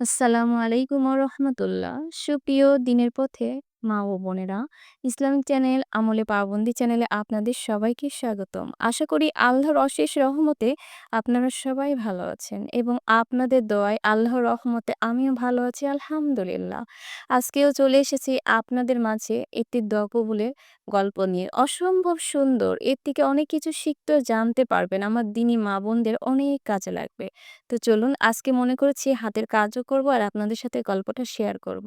আসসালামু আলাইকুম রহমতুল্লাহ। সুপ্রিয় দিনের পথে মা ও বোনেরা। ইসলামিক চ্যানেল, আমলে পাবন্দি চ্যানেলে আপনাদের সবাইকে স্বাগতম। আশা করি আল্লাহর অশেষ রহমতে আপনারা সবাই ভালো আছেন এবং আপনাদের দোয়ায় আল্লাহর রহমতে আমিও ভালো আছি, আলহামদুলিল্লাহ। আজকেও চলে এসেছি আপনাদের মাঝে একটি দোয়া কবুলের গল্প নিয়ে। অসম্ভব সুন্দর, এর থেকে অনেক কিছু শিখতে জানতে পারবেন। আমার দিনী মা বোনদের অনেক কাজে লাগবে। তো চলুন, আজকে মনে করেছি হাতের কাজও করব আর আপনাদের সাথে গল্পটা শেয়ার করব।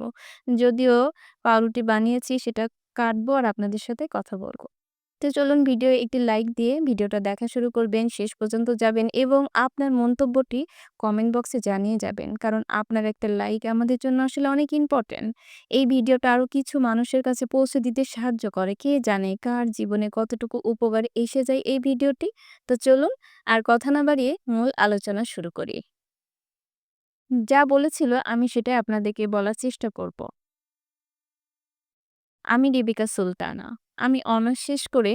যদিও পাউরুটি বানিয়েছি সেটা কাটবো আর আপনাদের সাথে কথা বলব তো চলুন ভিডিও একটি লাইক দিয়ে ভিডিওটা দেখা শুরু করবেন, শেষ পর্যন্ত যাবেন এবং আপনার মন্তব্যটি কমেন্ট বক্সে জানিয়ে যাবেন। কারণ আপনার একটা লাইক আমাদের জন্য আসলে অনেক ইম্পর্টেন্ট। এই ভিডিওটা আরও কিছু মানুষের কাছে পৌঁছে দিতে সাহায্য করে। কে জানে কার জীবনে কতটুকু উপকার এসে যায় এই ভিডিওটি। তো চলুন আর কথা না বাড়িয়ে মূল আলোচনা শুরু করি। যা বলেছিল আমি সেটাই আপনাদেরকে বলার চেষ্টা করব। আমি রেবিকা সুলতানা। আমি অনার্স শেষ করে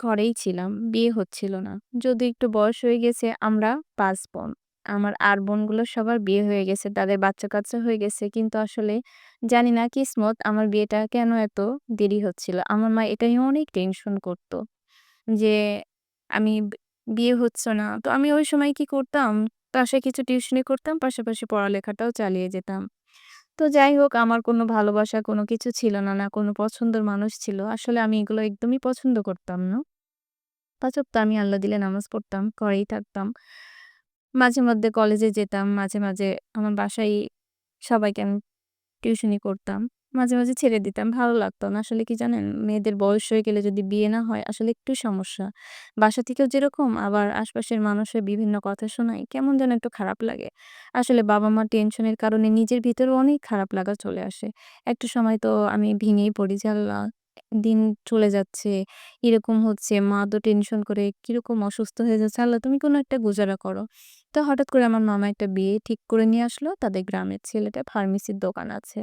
ঘরেই ছিলাম। বিয়ে হচ্ছিল না। যদি একটু বয়স হয়ে গেছে আমরা পাঁচ বোন। আমার আর বোনগুলো সবার বিয়ে হয়ে গেছে। তাদের বাচ্চা-কাচ্চা হয়ে গেছে। কিন্তু আসলে জানি না কিসমত আমার বিয়েটা কেন এত দেরি হচ্ছিল। আমার মা এটা নিয়ে অনেক টেনশন করত। যে আমি বিয়ে হচ্ছে না। তো আমি ওই সময় কি করতাম, বাসায় কিছু টিউশনি করতাম, পাশাপাশি পড়ালেখাটাও চালিয়ে যেতাম। তো যাই হোক আমার কোনো ভালোবাসা কোনো কিছু ছিল না, না কোনো পছন্দের মানুষ ছিল। আসলে আমি এগুলো একদমই পছন্দ করতাম না। ৫ তো আমি আল্লাহ দিলে নামাজ পড়তাম, ঘরেই থাকতাম। মাঝে মধ্যে কলেজে যেতাম, মাঝে, মাঝে আমার বাসায় সবাইকে আমি টিউশনি করতাম। মাঝে, মাঝে ছেড়ে দিতাম। ভালো লাগতো না। আসলে কি জানেন? মেয়েদের বয়স হয়ে গেলে যদি বিয়ে না হয় আসলে একটু সমস্যা। বাসা থেকেও যেরকম আবার আশপাশের মানুষের বিভিন্ন কথা শোনায়, কেমন যেন একটু খারাপ লাগে। আসলে বাবা-মার টেনশনের কারণে নিজের ভিতরে অনেক খারাপ লাগা চলে আসে। একটু সময় তো আমি ভেঙেই পড়ি যে আল্লাহ দিন চলে যাচ্ছে, এরকম হচ্ছে, মা তো টেনশন করে কীরকম অসুস্থ হয়ে যাচ্ছে। আল্লাহ তুমি কোনো একটা গুজারা করো। তো হঠাৎ করে আমার মামা একটা বিয়ে ঠিক করে নিয়ে আসলো। তাদের গ্রামের ছেলেটা ফার্মেসির দোকান আছে।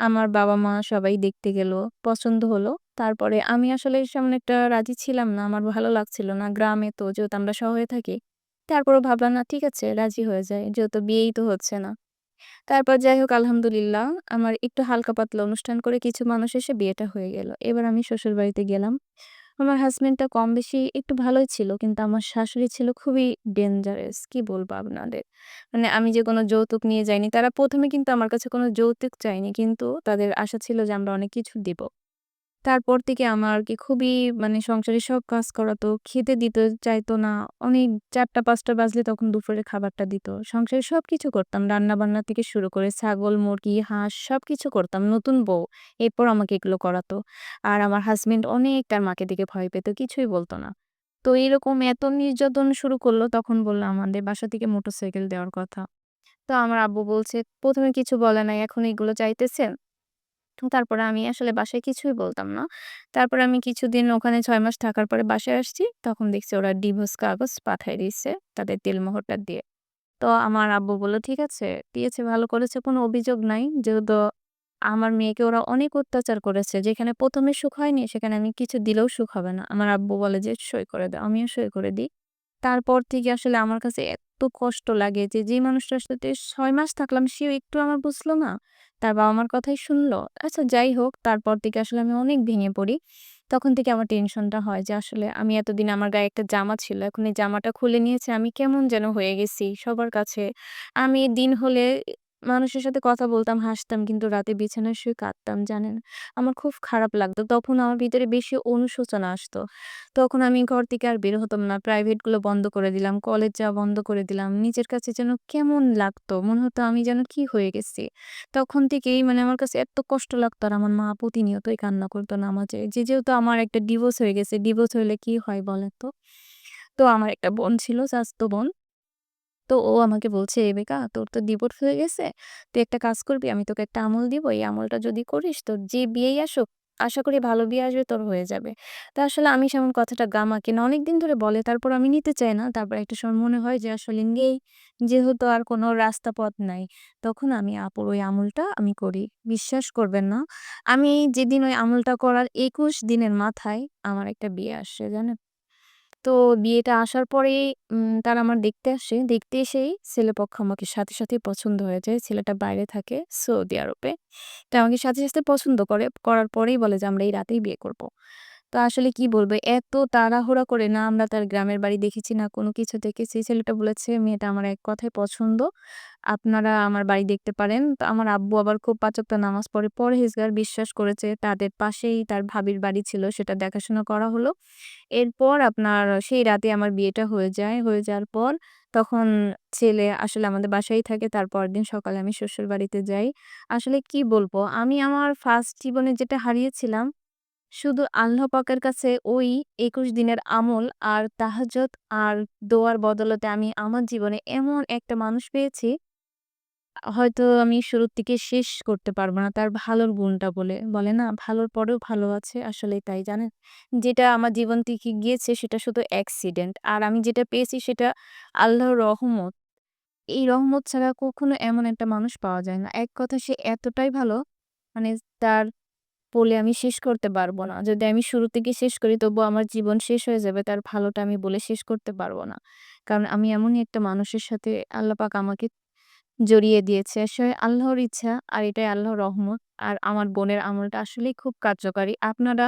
আমার বাবা-মা সবাই দেখতে গেল। পছন্দ হলো। তারপরে আমি আসলে সেমন একটা রাজি ছিলাম না। আমার ভালো লাগছিল না। গ্রামে তো যেহেতু আমরা শহরে থাকি। তারপরেও ভাবলাম না ঠিক আছে রাজি হয়ে যায় যেহেতু বিয়েই তো হচ্ছে না। তারপর যাই হোক আলহামদুলিল্লাহ আমার একটু হালকা পাতলা অনুষ্ঠান করে কিছু মানুষ এসে বিয়েটা হয়ে গেল। এবার আমি শ্বশুর বাড়িতে গেলাম। আমার হাজব্যান্ডটা কম বেশি একটু ভালোই ছিল। কিন্তু আমার শাশুড়ি ছিল খুবই ডেঞ্জারাস। কি বলব আপনাদের? মানে আমি যে কোনো যৌতুক নিয়ে যাইনি। তারা প্রথমে কিন্তু আমার কাছে কোনো যৌতুক চাইনি কিন্তু তাদের আশা ছিল যে আমরা অনেক কিছু দিব। তারপর থেকে আমার কি খুবই মানে সংসারের সব কাজ করাতো। খেতে দিতে চাইতো না। অনেক ৪টা-৫টা বাজলে তখন দুপুরের খাবারটা দিত। সংসারের সবকিছু করতাম। রান্না-বান্না থেকে শুরু করে ছাগল, মুরগি, হাঁস সবকিছু করতাম। নতুন বউ। এরপর আমাকে এগুলো করাতো। আর আমার হাসব্যান্ড অনেক তার মাকে দেখে ভয় পেত। কিছুই বলত না। তো এরকম এত নির্যাতন শুরু করল তখন বলল আমাদের বাসা থেকে মোটরসাইকেল দেওয়ার কথা। তো আমার আব্বু বলছে "প্রথমে কিছু বলে নাই। এখন এগুলো চাইতেছে। তারপরে আমি আসলে বাসায় কিছুই বলতাম না। তারপরে আমি কিছুদিন ওখানে ছয় মাস থাকার পরে বাসায় আসছি। তখন দেখছি ওরা ডিভোর্স কাগজ পাঠায় দিছে তাদের তেলমোহরটা দিয়ে। তো আমার আব্বু বলল, "ঠিক আছে, দিয়েছে ভালো করেছে। কোনো অভিযোগ নাই। যেহেতু আমার মেয়েকে ওরা অনেক অত্যাচার করেছে। যেখানে প্রথমে সুখ হয়নি সেখানে আমি কিছু দিলেও সুখ হবে না।" আমার আব্বু বলে যে, "সই করে দাও।" আমিও সই করে দিই। তারপর থেকে আসলে আমার কাছে এত কষ্ট লাগে যে, যে মানুষটার সাথে ছয় মাস থাকলাম সেও একটু আমার বুঝলো না। তার বাবা আমার কথাই শুনলো। আচ্ছা যাই হোক তারপর থেকে আসলে আমি অনেক ভেঙে পড়ি। তখন থেকে আমার টেনশনটা হয় যে আসলে আমি এতদিন আমার গায়ে একটা জামা ছিল। এখন এই জামাটা খুলে নিয়েছে আমি কেমন যেন হয়ে গেছি সবার কাছে। আমি দিন হলে মানুষের সাথে কথা বলতাম, হাসতাম কিন্তু রাতে বিছানায় শুয়ে কাঁদতাম জানেন? আমার খুব খারাপ লাগতো। তখন আমার ভিতরে বেশি অনুশোচনা আসতো। তখন আমি ঘর থেকে আর বের হতাম না। প্রাইভেটগুলো বন্ধ করে দিলাম। কলেজ যাওয়া বন্ধ করে দিলাম। নিজের কাছে যেন কেমন লাগতো। মনে হতো আমি যেন কি হয়ে গেছি। তখন থেকেই মানে আমার কাছে এত কষ্ট লাগতো আর আমার মা প্রতিনিয়তই কান্না করতো নামাজে। যে যেহেতু আমার একটা ডিভোর্স হয়ে গেছে। ডিভোর্স হলে কি হয় বলেন তো? তো আমার একটা বোন ছিল চাচাতো বোন। তো ও আমাকে বলছে, "রেবেকা তোর তো ডিভোর্স হয়ে গেছে। তুই একটা কাজ করবি, আমি তোকে একটা আমল দিব। এই আমলটা যদি করিস তোর যে বিয়েই আসুক, আশা করি ভালো বিয়ে আসবে তোর হয়ে যাবে।" তা আসলে আমি সেমন কথাটা গামাখি না। অনেকদিন ধরে বলে তারপর আমি নিতে চাই না। তারপর একটা সময় মনে হয় যে আসলে নেই। যেহেতু আর কোনো রাস্তা পথ নাই। তখন আমি আপুর ওই আমলটা আমি করি। বিশ্বাস করবেন না। আমি যেদিন ওই আমলটা করার ২১ দিনের মাথায় আমার একটা বিয়ে আসছে জানেন? তো বিয়েটা আসার পরে তার আমার দেখতে আসে। দেখতে এসেই ছেলেপক্ষ আমাকে সাথে, সাথে পছন্দ হয়ে যায়। ছেলেটা বাইরে থাকে সৌদি আরবে। তো আমাকে সাথে, সাথে পছন্দ করে। করার পরেই বলে যে, "আমরা এই রাতেই বিয়ে করব।" তো আসলে কি বলব? এত তাড়াহুড়া করে না আমরা তার গ্রামের বাড়ি দেখেছি, না কোনো কিছু দেখেছি। ছেলেটা বলেছে, "মেয়েটা আমার এক কথায় পছন্দ। আপনারা আমার বাড়ি দেখতে পারেন।" তো আমার আব্বু আবার খুব পাঁচ নামাজ পড়ে, পরহেজগার, বিশ্বাস করেছে। তাদের পাশেই তার ভাবির বাড়ি ছিল, সেটা দেখাশোনা করা হলো। এরপর আপনার সেই রাতে আমার বিয়েটা হয়ে যায়। হয়ে যাওয়ার পর তখন ছেলে আসলে আমাদের বাসায় থাকে। তার পরের দিন সকালে আমি শ্বশুরবাড়িতে যাই। আসলে কি বলব? আমি আমার ফার্স্ট জীবনে যেটা হারিয়েছিলাম, শুধু আল্লাহ পাকের কাছে ওই ২১ দিনের আমল আর তাহাজ্জুদ আর দোয়ার বদলতে আমি আমার জীবনে এমন একটা মানুষ পেয়েছি হয়তো আমি শুরুর থেকে শেষ করতে পারব না তার ভালোর গুণটা বলে। বলে না ভালোর পরেও ভালো আছে, আসলে তাই জানেন? যেটা আমার জীবন থেকে গিয়েছে সেটা শুধু অ্যাক্সিডেন্ট। আর আমি যেটা পেয়েছি সেটা আল্লাহর রহমত। এই রহমত ছাড়া কখনো এমন একটা মানুষ পাওয়া যায় না। এক কথা সে এতটাই ভালো মানে তার বলে আমি শেষ করতে পারব না। যদি আমি শুরু থেকে শেষ করি, তবুও আমার জীবন শেষ হয়ে যাবে। তার ভালোটা আমি বলে শেষ করতে পারব না। কারণ আমি এমনই একটা মানুষের সাথে আল্লাহ পাক আমাকে জড়িয়ে দিয়েছে। আসলে আল্লাহর ইচ্ছা আর এটাই আল্লাহর রহমত। আর আমার বোনের আমলটা আসলেই খুব কার্যকারী। আপনারা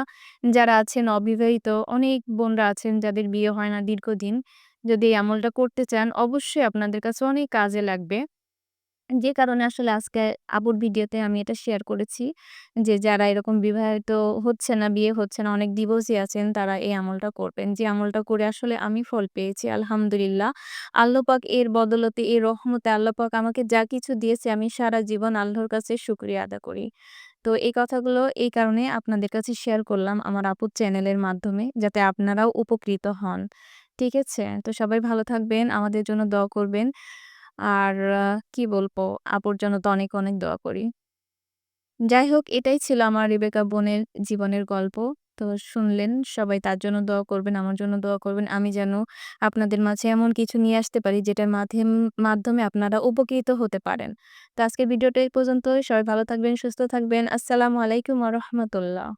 যারা আছেন, অবিবাহিত, অনেক বোনরা আছেন, যাদের বিয়ে হয় না দীর্ঘদিন। যদি এই আমলটা করতে চান, অবশ্যই আপনাদের কাছে অনেক কাজে লাগবে। যে কারণে আসলে আজকে আপুর ভিডিওতে আমি এটা শেয়ার করেছি যে যারা এরকম বিবাহিত হচ্ছে না, বিয়ে হচ্ছে না, অনেক ডিভোর্সি আছেন তারা এই আমলটা করবেন। যে আমলটা করে আসলে আমি ফল পেয়েছি আলহামদুলিল্লাহ। আল্লাহ পাক এর বদলতে, এর রহমতে আল্লাহ পাক আমাকে যা কিছু দিয়েছে আমি সারা জীবন আল্লাহর কাছে শুকরিয়া আদা করি। তো এই কথাগুলো এই কারণে আপনাদের কাছে শেয়ার করলাম আমার আপুর চ্যানেলের মাধ্যমে যাতে আপনারাও উপকৃত হন। ঠিক আছে? তো সবাই ভালো থাকবেন, আমাদের জন্য দোয়া করবেন। আর কি বলব? আপুর জন্য তো অনেক, অনেক দোয়া করি। যাই হোক এটাই ছিল আমার রেবেকা বোনের জীবনের গল্প। তো শুনলেন, সবাই তার জন্য দোয়া করবেন, আমার জন্য দোয়া করবেন। আমি যেন আপনাদের মাঝে এমন কিছু নিয়ে আসতে পারি যেটার মাধ্যেম মাধ্যমে আপনারা উপকৃত হতে পারেন। তো আজকের ভিডিওটা এই পর্যন্তই। সবাই ভালো থাকবেন, সুস্থ থাকবেন। আসসালামু আলাইকুম রাহমাতুল্লাহ।